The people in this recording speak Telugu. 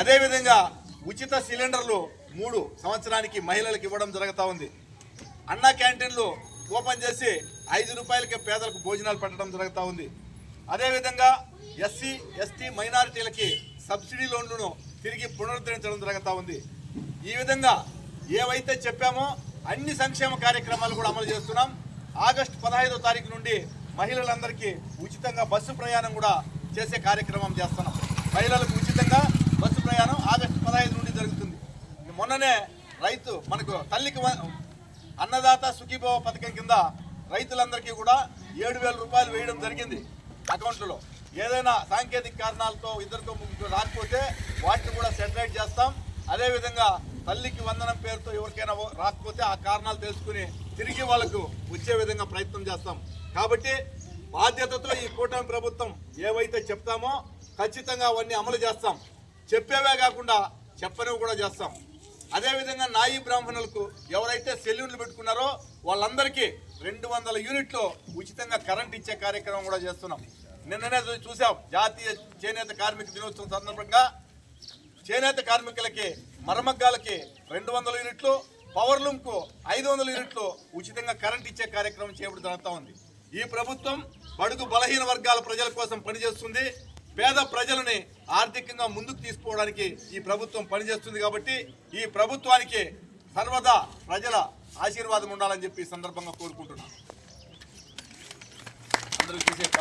అదేవిధంగా ఉచిత సిలిండర్లు మూడు సంవత్సరానికి మహిళలకు ఇవ్వడం జరుగుతూ ఉంది. అన్నా క్యాంటీన్లు ఓపెన్ చేసి ఐదు రూపాయలకి పేదలకు భోజనాలు పెట్టడం జరుగుతూ ఉంది. అదేవిధంగా ఎస్సీ ఎస్టీ మైనారిటీలకి సబ్సిడీ లోన్లను తిరిగి పునరుద్ధరించడం జరుగుతూ ఉంది. ఈ విధంగా ఏవైతే చెప్పామో అన్ని సంక్షేమ కార్యక్రమాలు కూడా అమలు చేస్తున్నాం. ఆగస్టు పదహైదో తారీఖు నుండి మహిళలందరికీ ఉచితంగా బస్సు ప్రయాణం కూడా చేసే కార్యక్రమం చేస్తున్నాం. మహిళలకు ఉచితంగా బస్సు ప్రయాణం ఆగస్టు పదహైదు నుండి జరుగుతుంది మొన్ననే రైతు మనకు తల్లికి అన్నదాత సుఖీభవ పథకం కింద రైతులందరికీ కూడా ఏడు వేల రూపాయలు వేయడం జరిగింది అకౌంట్లో ఏదైనా సాంకేతిక కారణాలతో ఇద్దరితో ముగ్గురు రాకపోతే వాటిని కూడా సెటిలైట్ చేస్తాం. అదేవిధంగా తల్లికి వందనం పేరుతో ఎవరికైనా రాకపోతే ఆ కారణాలు తెలుసుకుని తిరిగి వాళ్ళకు వచ్చే విధంగా ప్రయత్నం చేస్తాం. కాబట్టి బాధ్యతతో ఈ కూటమి ప్రభుత్వం ఏవైతే చెప్తామో ఖచ్చితంగా అవన్నీ అమలు చేస్తాం. చెప్పేవే కాకుండా చెప్పనివి కూడా చేస్తాం. అదేవిధంగా నాయి బ్రాహ్మణులకు ఎవరైతే సెల్యూన్లు పెట్టుకున్నారో వాళ్ళందరికీ రెండు వందల యూనిట్లు ఉచితంగా కరెంట్ ఇచ్చే కార్యక్రమం కూడా చేస్తున్నాం. నిన్ననే చూసాం జాతీయ చేనేత కార్మిక దినోత్సవం సందర్భంగా చేనేత కార్మికులకి మరమగ్గాలకి రెండు వందల యూనిట్లు పవర్లూమ్కు ఐదు వందల యూనిట్లు ఉచితంగా కరెంట్ ఇచ్చే కార్యక్రమం చేపడుతూ ఉంది. ఈ ప్రభుత్వం బడుగు బలహీన వర్గాల ప్రజల కోసం పనిచేస్తుంది. పేద ప్రజలని ఆర్థికంగా ముందుకు తీసుకోవడానికి ఈ ప్రభుత్వం పనిచేస్తుంది కాబట్టి ఈ ప్రభుత్వానికి సర్వదా ప్రజల ఆశీర్వాదం ఉండాలని చెప్పి ఈ సందర్భంగా కోరుకుంటున్నాను. అందరూ చూసేట